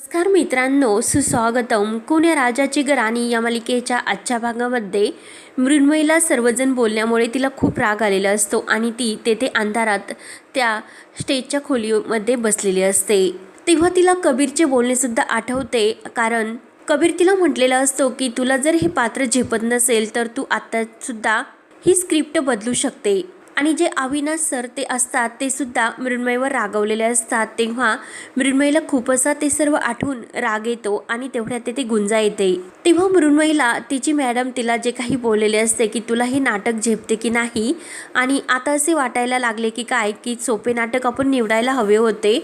नमस्कार मित्रांनो सुस्वागतम. कोण्या राजाची गराणी या मालिकेच्या आजच्या भागामध्ये मृण्मयीला सर्वजण बोलल्यामुळे तिला खूप राग आलेला असतो आणि ती तेथे अंधारात त्या स्टेजच्या खोलीमध्ये बसलेली असते. तेव्हा तिला कबीरचे बोलणेसुद्धा आठवते कारण कबीर तिला म्हटलेला असतो की तुला जर हे पात्र झेपत नसेल तर तू आत्तासुद्धा ही स्क्रिप्ट बदलू शकते. आणि जे अविनाश सर ते असतात ते सुद्धा मृण्मयीवर रागवलेले असतात. तेव्हा मृण्मयीला खूप असा ते सर्व आठवून राग येतो आणि तेवढ्यात तेथे गुंजा येते. तेव्हा मृण्मयीला तिची मॅडम तिला जे काही बोललेले असते की तुला हे नाटक झेपते की नाही? आणि आता असे वाटायला लागले की काय की सोपे नाटक आपण निवडायला हवे होते?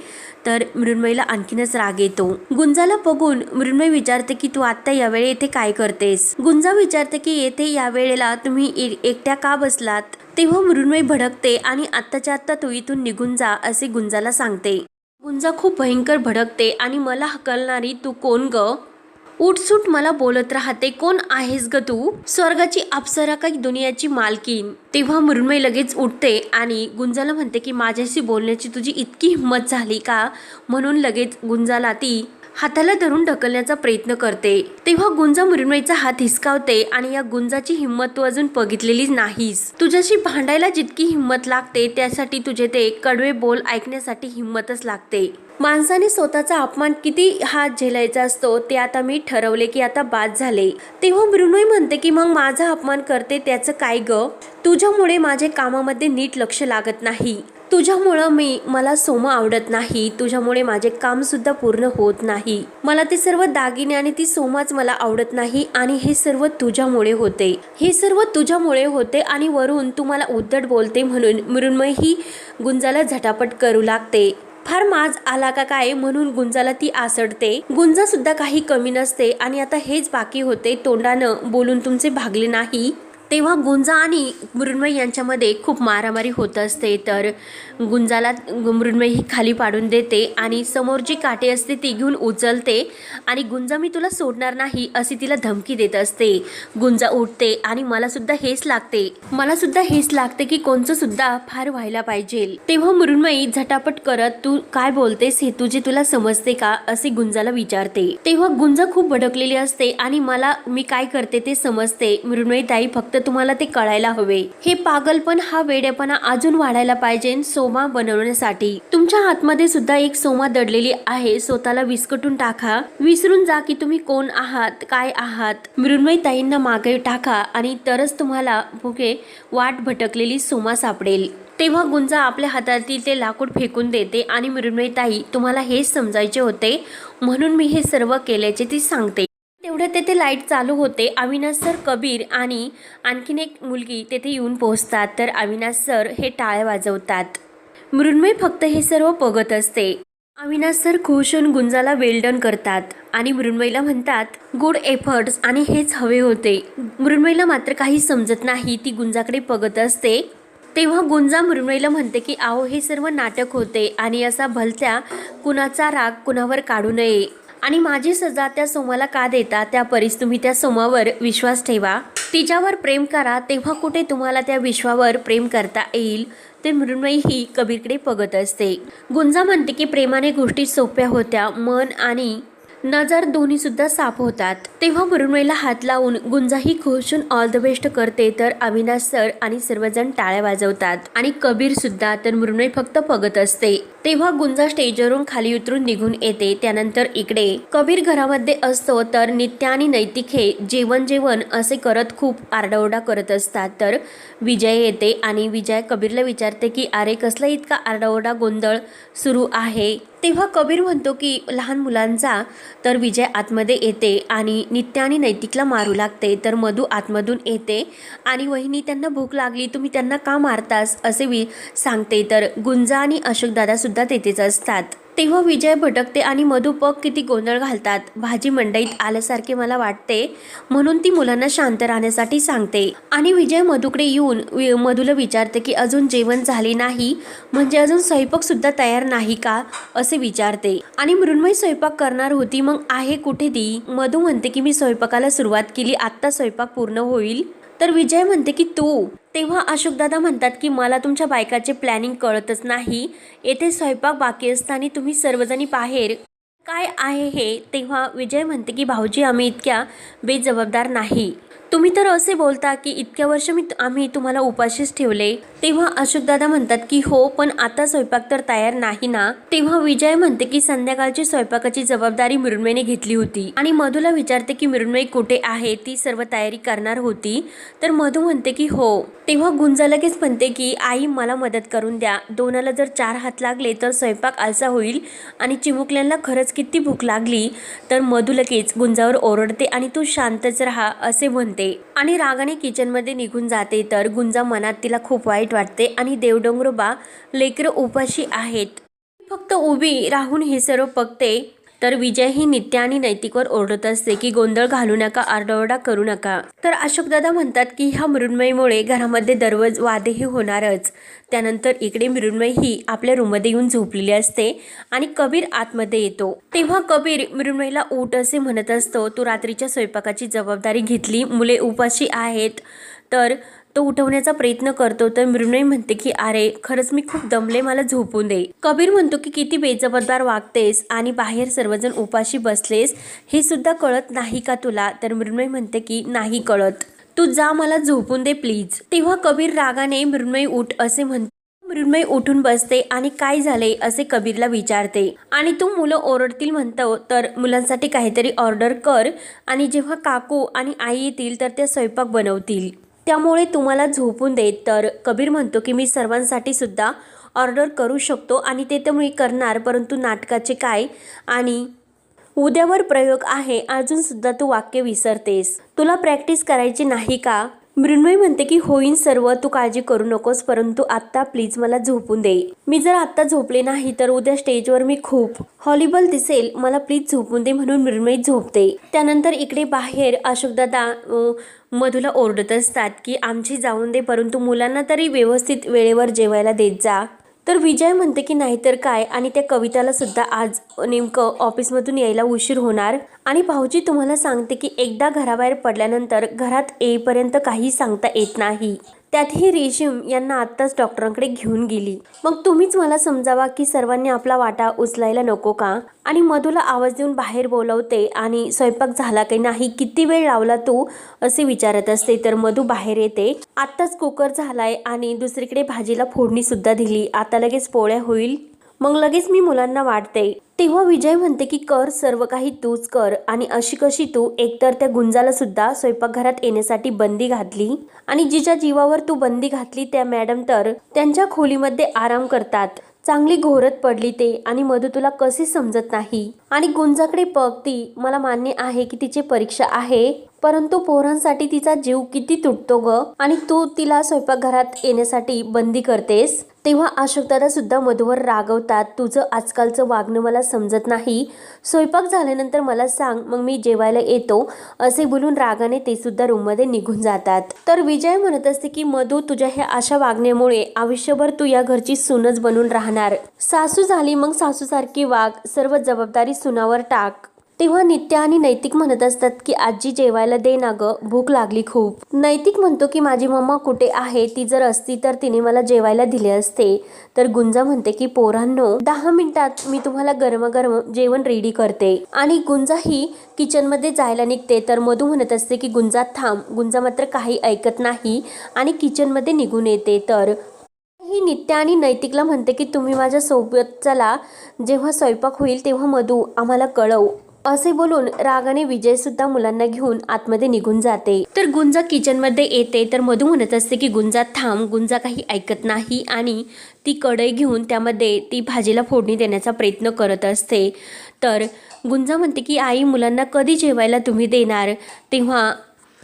तर मृण्मयीला आणखीनच राग येतो. गुंजाला बघून मृण्मयी विचारते की तू आत्ता यावेळी येथे काय करतेस? गुंजा विचारते की येथे या वेळेला तुम्ही एकट्या का बसलात? तेव्हा मृण्मयी भडकते आणि आत्ताच्या आत्ता तू इथून निघून जा असे गुंजाला सांगते. गुंजा खूप भयंकर भडकते आणि मला हकलणारी तू कोण ग? उठसूट मला बोलत राहते कोण आहेस ग तू? स्वर्गाची अप्सरा काही दुनियाची मालकीन तेव्हा मृण्मय लगेच उठते आणि गुंजाला म्हणते की माझ्याशी बोलण्याची तुझी इतकी हिंमत झाली का? म्हणून लगेच गुंजाला ती हाताला धरून ढकलण्याचा प्रयत्न करते. तेव्हा गुंजा मृण्मयीचा हात हिसकावते आणि या गुंजाची हिंमत तू अजून बघितलेली नाहीस. तुझ्याशी भांडायला जितकी हिंमत लागते त्यासाठी तुझे ते कडवे बोल ऐकण्यासाठी हिंमतच लागते. माणसाने स्वतःचा अपमान किती हात झेलायचा असतो ते आता मी ठरवले की आता बाद झाले. तेव्हा मृण्मयी म्हणते की मग माझा अपमान करते त्याचं काय ग? तुझ्यामुळे माझे कामामध्ये नीट लक्ष लागत नाही. तुझ्यामुळं मी मला सोम आवडत नाही. तुझ्यामुळे माझे काम सुद्धा पूर्ण होत नाही. मला ते सर्व दागिने आणि ती सोमाच मला आवडत नाही आणि हे सर्व तुझ्यामुळे होते. हे सर्व तुझ्यामुळे होते आणि वरून तू मला उद्धट बोलते म्हणून मृण्मयी ही गुंजाला झटापट करू लागते. फार माज आला का काय म्हणून गुंजाला ती आसडते. गुंजा सुद्धा काही कमी नसते आणि आता हेच बाकी होते तोंडानं बोलून तुमचे भागले नाही. तेव्हा गुंजा आणि मृण्मय यांच्यामध्ये खूप मारामारी होत असते. तर गुंजाला मृण्मय ही खाली पाडून देते आणि समोर जी काटे असते ती घेऊन उचलते आणि गुंजा मी तुला सोडणार नाही अशी तिला धमकी देत असते. गुंजा उठते आणि मलासुद्धा हेच लागते. मला सुद्धा हेच लागते की कोणचं सुद्धा फार व्हायला पाहिजे. तेव्हा मृण्मयी झटापट करत तू काय बोलतेस हे तुझे तुला समजते का? असे गुंजाला विचारते. तेव्हा गुंजा खूप भडकलेली असते आणि मला मी काय करते ते समजते. मृण्मयी ताई फक्त तर तुम्हाला ते कळायला हवे. हे पागलपण हा वेडेपणा अजून वाढायला पाहिजे सोमा बनवण्यासाठी. तुमच्या हातमध्ये सुद्धा एक सोमा दडलेली आहे. स्वतःला विस्कटून टाका. विसरून जा की तुम्ही कोण आहात काय आहात. मृण्मयी ताईंना मागे टाका आणि तरच तुम्हाला भुके वाट भटकलेली सोमा सापडेल. तेव्हा गुंजा आपल्या हातातील ते लाकूड फेकून देते आणि मृण्मयी ताई तुम्हाला हेच समजायचे होते. म्हणून मी हे सर्व केल्याचे ती सांगते. तेवढं तेथे लाइट चालू होते. अविनाश सर कबीर आणि आणखीन एक मुलगी तेथे येऊन पोहोचतात. तर अविनाश सर हे टाळे वाजवतात. मृण्मय फक्त हे सर्व बघत असते. अविनाश सर खुश होऊन गुंजाला वेल्डन करतात आणि मृण्मयीला म्हणतात गुड एफर्ट्स आणि हेच हवे होते. मृण्मयीला मात्र काही समजत नाही. ती गुंजाकडे बघत असते. तेव्हा गुंजा मृण्मयीला म्हणते की आहो हे सर्व नाटक होते आणि असा भलत्या कुणाचा राग कुणावर काढू नये. आणि माझी सजा त्या सोमाला का देता? त्या परीस तुम्ही त्या सोमावर विश्वास ठेवा. तिच्यावर प्रेम करा. तेव्हा कुठे तुम्हाला त्या विश्वावर प्रेम करता येईल? ते मृण्मयी ही कबीरकडे बघत असते. गुंजा म्हणते की प्रेमाने गोष्टी सोप्या होत्या. मन आणि नजर दोन्ही सुद्धा साफ होतात. तेव्हा मृण्मयीला हात लावून गुंजाही खुशून ऑल द बेस्ट करते तर अविनाश सर आणि सर्वजण टाळ्या वाजवतात. आणि कबीर सुद्धा तर मृण्मयी फक्त बघत असते. तेव्हा गुंजा स्टेजवरून खाली उतरून निघून येते. त्यानंतर इकडे कबीर घरामध्ये असतो तर नित्य आणि नैतिक हे जेवण जेवण असे करत खूप आरडाओरडा करत असतात. तर विजय येते आणि विजय कबीरला विचारते की अरे कसला इतका आरडाओरडा गोंधळ सुरू आहे? तेव्हा कबीर म्हणतो की लहान मुलांचा. तर विजय आतमध्ये येते आणि नित्य आणि नैतिकला मारू लागते. तर मधू आतमधून येते आणि वहिनी त्यांना भूक लागली तुम्ही त्यांना का मारतास? असे वि सांगते. तर गुंजा आणि अशोकदादा सुद्धा तेथेच असतात. तेव्हा विजय भटकते आणि मधुपक किती गोंधळ घालतात. भाजी मंडईत आल्यासारखे मला वाटते म्हणून ती मुलांना शांत राहण्यासाठी सांगते. आणि विजय मधूकडे येऊन वि- मधूला विचारते की अजून जेवण झाले नाही? म्हणजे अजून स्वयंपाक सुद्धा तयार नाही का? असे विचारते. आणि मृण्मयी स्वयंपाक करणार होती मग आहे कुठे ती? मधू म्हणते की मी स्वयंपाकाला सुरुवात केली आत्ता स्वयंपाक पूर्ण होईल. तर विजय म्हणते की तू. तेव्हा अशोकदादा म्हणतात की मला तुमच्या बायकाचे प्लॅनिंग कळतच नाही. येथे स्वयंपाक बाकी असताना तुम्ही सर्वजणी बाहेर काय आहे हे? तेव्हा विजय म्हणते की भाऊजी आम्ही इतक्या बेजबाबदार नाही. तुम्ही तर असे बोलता की इतक्या वर्ष मी आम्ही तुम्हाला उपाशीच ठेवले. तेव्हा अशोकदादा म्हणतात की हो पण आता स्वयंपाक तर तयार नाही ना? तेव्हा विजय म्हणते की संध्याकाळची स्वयंपाकाची जबाबदारी मृण्मयीने घेतली होती. आणि मधूला विचारते की मृण्मयी कुठे आहे? ती सर्व तयारी करणार होती? तर मधू म्हणते की हो. तेव्हा गुंजा लगेच म्हणते की आई मला मदत करून द्या. दोनाला जर चार हात लागले तर स्वयंपाक आलसा होईल आणि चिमुकल्यांना खरंच किती भूक लागली. तर मधू लगेच गुंजावर ओरडते आणि तू शांतच राहा असे म्हणते. आणि रागाने किचनमध्ये निघून जाते. तर गुंजा मनात तिला खूप वाईट वाटते आणि देवडोंगरोबा लेकरं उपाशी आहेत. फक्त उभी राहून हे सर्व बघते. तर विजय ही नित्य आणि नैतिकवर ओरडत असते की गोंधळ घालू नका आरडाओरडा करू नका. तर अशोकदादा म्हणतात की ह्या मृण्मयीमुळे घरामध्ये दररोज वादेही होणारच. त्यानंतर इकडे मृण्मयी ही आपल्या रूममध्ये येऊन झोपलेली असते आणि कबीर आतमध्ये येतो. तेव्हा कबीर मृण्मयीला ऊट असे म्हणत असतो तू रात्रीच्या स्वयंपाकाची जबाबदारी घेतली मुले उपाशी आहेत. तर तो उठवण्याचा प्रयत्न करतो तर मृण्मयी म्हणते की अरे खरंच मी खूप दमले मला झोपून दे. कबीर म्हणतो की किती बेजबाबदार वागतेस आणि बाहेर सर्वजण उपाशी बसलेस हे सुद्धा कळत नाही का तुला? तर मृण्मयी म्हणते की नाही कळत. तू जा मला झोपून दे प्लीज. तेव्हा कबीर रागाने मृण्मयी उठ असे म्हणतो. मृण्मयी उठून बसते आणि काय झाले? असे कबीरला विचारते. आणि तू मुलं ओरडतील म्हणतो तर मुलांसाठी काहीतरी ऑर्डर कर आणि जेव्हा काकू आणि आई येतील तर त्या स्वयंपाक बनवतील. त्यामुळे तुम्हाला झोपून देत तर कबीर म्हणतो की मी सर्वांसाठी सुद्धा ऑर्डर करू शकतो आणि ते तर मी करणार परंतु नाटकाचे काय आणि उद्यावर प्रयोग आहे. अजूनसुद्धा तू वाक्य विसरतेस. तुला प्रॅक्टिस करायची नाही का? मृण्मयी म्हणते की होईन सर्व तू काळजी करू नकोस परंतु आत्ता प्लीज मला झोपून दे. मी जर आत्ता झोपले नाही तर उद्या स्टेजवर मी खूप हॉलिबल दिसेल. मला प्लीज झोपून दे म्हणून मृण्मयी झोपते. त्यानंतर इकडे बाहेर अशोकदादा अं, मधूला ओरडत असतात की आमची जाऊन दे परंतु मुलांना तरी व्यवस्थित वेळेवर जेवायला देत जा. तर विजय म्हणते की नाहीतर काय? आणि त्या कविताला सुद्धा आज नेमकं ऑफिसमधून यायला उशीर होणार. आणि भाऊजी तुम्हाला सांगते की एकदा घराबाहेर पडल्यानंतर घरात येईपर्यंत काही सांगता येत नाही. त्यातही रेशीम यांना आत्ताच डॉक्टरांकडे घेऊन गेली. मग तुम्हीच मला समजावा की सर्वांनी आपला वाटा उचलायला नको का? आणि मधूला आवाज देऊन बाहेर बोलवते आणि स्वयंपाक झाला काही नाही किती वेळ लावला तू? असे विचारत असते. तर मधू बाहेर येते. आत्ताच कुकर झालाय आणि दुसरीकडे भाजीला फोडणी सुद्धा दिली. आता लगेच पोळ्या होईल. मग लगेच मी मुलांना वाढते तेव्हा विजय म्हणते की कर सर्व काही तूच कर. आणि अशी कशी तू? एकतर त्या गुंजाला सुद्धा स्वयंपाकघरात येण्यासाठी बंदी घातली. आणि जिच्या जीवावर तू बंदी घातली त्या मॅडम तर त्यांच्या खोलीमध्ये आराम करतात. चांगली घोरत पडली ते. आणि मधू तुला कसे समजत नाही? आणि गुंजाकडे बघ ती मला मान्य आहे की तिची परीक्षा आहे. परंतु पोरांसाठी तिचा जीव किती तुटतो ग? आणि तू तिला स्वयंपाकघरात येण्यासाठी बंदी करतेस? तेव्हा अशोकदादा सुद्धा मधूवर रागवतात तुझं आजकालचं वागणं मला समजत नाही. स्वयंपाक झाल्यानंतर मला सांग मग मी जेवायला येतो. असे बोलून रागाने ते सुद्धा रूममध्ये निघून जातात. तर विजय म्हणत असते की मधू तुझ्या ह्या अशा वागण्यामुळे आयुष्यभर तू या घरची सूनच बनून राहणार. सासू झाली मग सासूसारखी वाघ सर्व जबाबदारी सुनावर टाक. तेव्हा नित्या आणि नैतिक म्हणत असतात की आजी जेवायला दे ना ग भूक लागली खूप. नैतिक म्हणतो की माझी मम्मा कुठे आहे? ती जर असती तर तिने मला जेवायला दिले असते. तर गुंजा म्हणते की पोरांनो दहा मिनिटात मी तुम्हाला गरमागरम जेवण रेडी करते. आणि गुंजा ही किचनमध्ये जायला निघते. तर मधू म्हणत असते की गुंजा थांब. गुंजा मात्र काही ऐकत नाही आणि किचनमध्ये निघून येते. तर ही नित्य आणि नैतिकला म्हणते की तुम्ही माझ्या सोबत चला. जेव्हा स्वयंपाक होईल तेव्हा मधू आम्हाला कळव. असे बोलून रागाने विजय सुद्धा मुलांना घेऊन आतमध्ये निघून जाते. तर गुंजा किचनमध्ये येते तर मधू म्हणत असते की गुंजा थांब. गुंजा काही ऐकत नाही आणि ती कढई घेऊन त्यामध्ये ती भाजीला फोडणी देण्याचा प्रयत्न करत असते. तर गुंजा म्हणते की आई मुलांना कधी जेवायला तुम्ही देणार? तेव्हा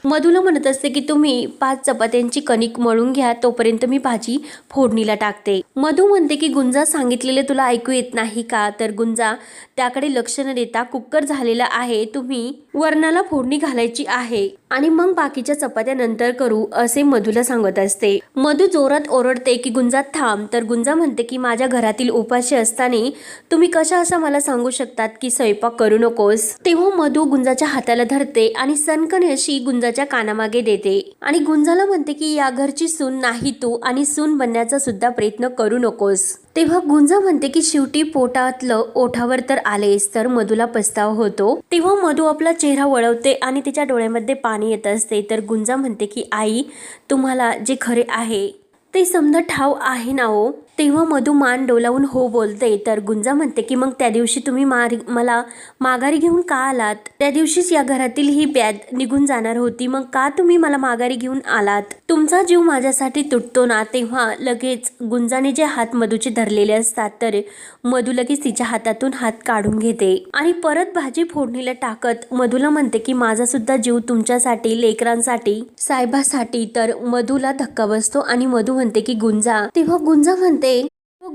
मधूला म्हणत असते की तुम्ही पाच चपात्यांची कणिक मळून घ्या तोपर्यंत मी भाजी फोडणीला टाकते. मधू म्हणते की गुंजा सांगितलेले तुला ऐकू येत नाही का? तर गुंजा त्याकडे लक्ष न देता कुकर झालेला आहे तुम्ही वरणाला फोडणी घालायची आहे. आणि मग बाकीच्या चपात्या नंतर करू असे मधूला सांगत असते. मधू जोरात ओरडते की गुंजात थांब. तर गुंजा म्हणते की माझ्या घरातील उपाशी असताना तुम्ही कशा असं मला सांगू शकतात की स्वयंपाक करू नकोस? तेव्हा मधू गुंजाच्या हाताला धरते आणि सनकन अशी गुंजाच्या गुंजाच्या कानामागे देते. आणि गुंजाला म्हणते की या घरची सून नाही तू आणि सून बनण्याचा सुद्धा प्रयत्न करू नकोस. तेव्हा गुंजा म्हणते की शेवटी पोटातलं ओठावर तर आलेस तर मधूला पस्ताव होतो. तेव्हा मधू आपला चेहरा वळवते आणि तिच्या डोळ्यामध्ये पाणी येत असते. तर गुंजा म्हणते की आई तुम्हाला जे खरे आहे ते समजा ठाव आहे ना हो. तेव्हा मधू मान डोलावून हो बोलते. तर गुंजा म्हणते की मग त्या दिवशी तुम्ही मारी मला माघारी घेऊन का आलात? त्या दिवशीच या घरातील ही ब्याद निघून जाणार होती. मग का तुम्ही मला माघारी घेऊन आलात? तुमचा जीव माझ्यासाठी तुटतो ना? तेव्हा लगेच गुंजाने जे हात मधूचे धरलेले असतात तर मधू लगेच तिच्या हातातून हात काढून घेते. आणि परत भाजी फोडणीला टाकत मधूला म्हणते की माझा सुद्धा जीव तुमच्यासाठी लेकरांसाठी साहेबासाठी. तर मधूला धक्का बसतो आणि मधू म्हणते की गुंजा. तेव्हा गुंजा म्हणते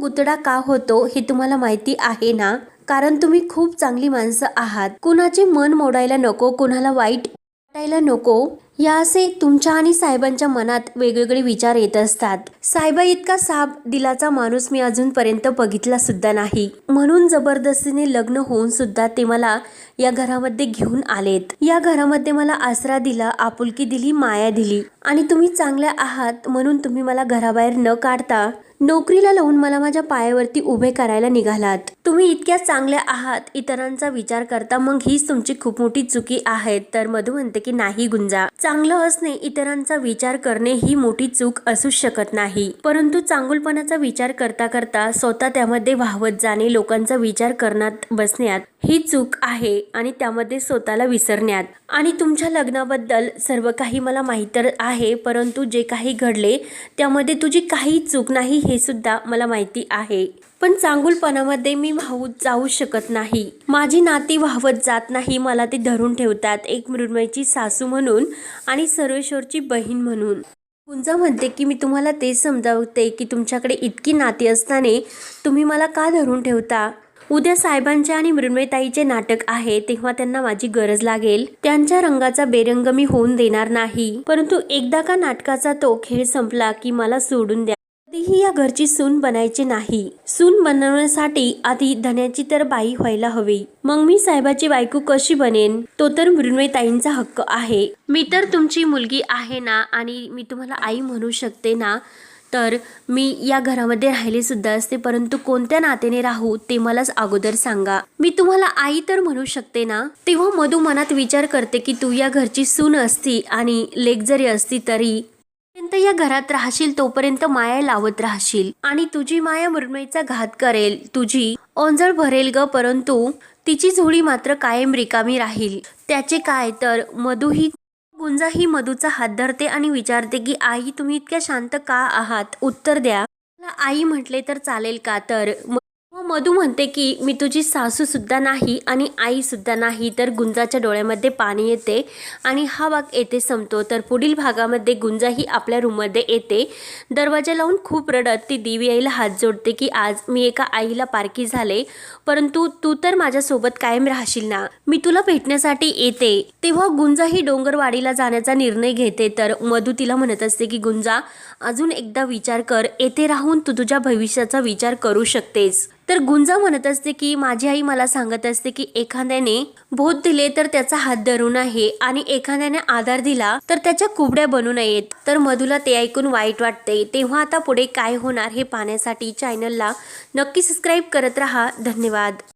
गुतडा का होतो हे तुम्हाला माहिती आहे ना? कारण तुम्ही खूप चांगली माणसं आहात. कुणाचे मन मोडायला नको कुणाला वाईट वाटायला नको या असे तुमच्या आणि साहेबांच्या मनात वेगवेगळे विचार येत असतात. साहेबा इतका साप दिलाचा माणूस मी अजूनपर्यंत बघितला सुद्धा नाही. म्हणून जबरदस्तीने लग्न होऊन सुद्धा ते मला या घरामध्ये घेऊन आलेत. या घरामध्ये मला आसरा दिला आपुलकी दिली माया दिली. आणि तुम्ही चांगल्या आहात म्हणून तुम्ही मला घराबाहेर न काढता नोकरीला लावून मला माझ्या पायावरती उभे करायला निघालात. तुम्ही इतक्या चांगल्या आहात इतरांचा विचार करता मग हीच तुमची खूप मोठी चुकी आहे तर मधू म्हणते की नाही गुंजा. चांगलं असणे इतरांचा विचार करणे ही मोठी चूक असू शकत नाही. परंतु चांगुलपणाचा विचार करता करता स्वतः त्यामध्ये वाहवत जाणे लोकांचा विचार करण्यात बसण्यात ही चूक आहे आणि त्यामध्ये स्वतःला विसरण्यात. आणि तुमच्या लग्नाबद्दल सर्व काही मला माहीत तर आहे परंतु जे काही घडले त्यामध्ये तुझी काही चूक नाही हे सुद्धा मला माहिती आहे. पण चांगुलपणामध्ये मी वाहू जाऊ शकत नाही. माझी नाती वाहवत जात नाही मला ते धरून ठेवतात एक मृण्मयची सासू म्हणून आणि सर्वेश्वरची बहीण म्हणून. गुंजा म्हणते की मी तुम्हाला तेच समजावते की तुमच्याकडे इतकी नाती असताना तुम्ही मला का धरून ठेवता? उद्या साहेबांचे आणि मृण्मयताईचे नाटक आहे तेव्हा त्यांना माझी गरज लागेल. त्यांच्या रंगाचा बेरंग मी होऊन देणार नाही. परंतु एकदा का नाटकाचा तो खेळ संपला की मला सोडून द्या. कधीही या घरची सून बनायची नाही. सून बनवण्यासाठी आधी धन्याची तर बाई व्हायला हवी. मग मी साहेबाची बायको कशी बनेन? तो तर मृण्मयताईंचा हक्क आहे. मी तर तुमची मुलगी आहे ना आणि मी तुम्हाला आई म्हणू शकते ना? तर मी या घरामध्ये राहिले सुद्धा असते परंतु कोणत्या नात्याने राहू ते मलाच अगोदर सांगा. मी तुम्हाला आई तर म्हणू शकते ना? तेव्हा मधू मनात विचार करते की तू या घरची सून असती आणि लेक जरी असती तरी या घरात राहशील तोपर्यंत माया लावत राहशील. आणि तुझी माया मृण्मयीचा घात करेल. तुझी ओंजळ भरेल ग परंतु तिची झोळी मात्र कायम रिकामी राहील. त्याचे काय? तर मधू ही गुंजा ही मधूचा हात धरते आणि विचारते की आई तुम्ही इतक्या शांत का आहात? उत्तर द्या. आई म्हटले तर चालेल का? तर मधू म्हणते की मी तुझी सासूसुद्धा नाही आणि आईसुद्धा नाही तर गुंजाच्या डोळ्यामध्ये पाणी येते आणि हा भाग येथे संपतो. तर पुढील भागामध्ये गुंजाही आपल्या रूममध्ये येते. दरवाजा लावून खूप रडत ती देवी आईला हात जोडते की आज मी एका आईला पारखी झाले परंतु तू तर माझ्यासोबत कायम राहशील ना. मी तुला भेटण्यासाठी येते. तेव्हा गुंजा ही डोंगरवाडीला जाण्याचा निर्णय घेते. तर मधू तिला म्हणत असते की गुंजा अजून एकदा विचार कर. येथे राहून तू तुझ्या भविष्याचा विचार करू शकतेस. तर गुंजा म्हणत असते की माझी आई मला सांगत असते की एखाद्याने बोध दिले तर त्याचा हात धरू नये आणि एखाद्याने आधार दिला तर त्याच्या कुबड्या बनू नयेत. तर मधूला ते ऐकून वाईट वाटते. तेव्हा आता पुढे काय होणार हे पाहण्यासाठी चॅनलला नक्की सबस्क्राईब करत राहा. धन्यवाद.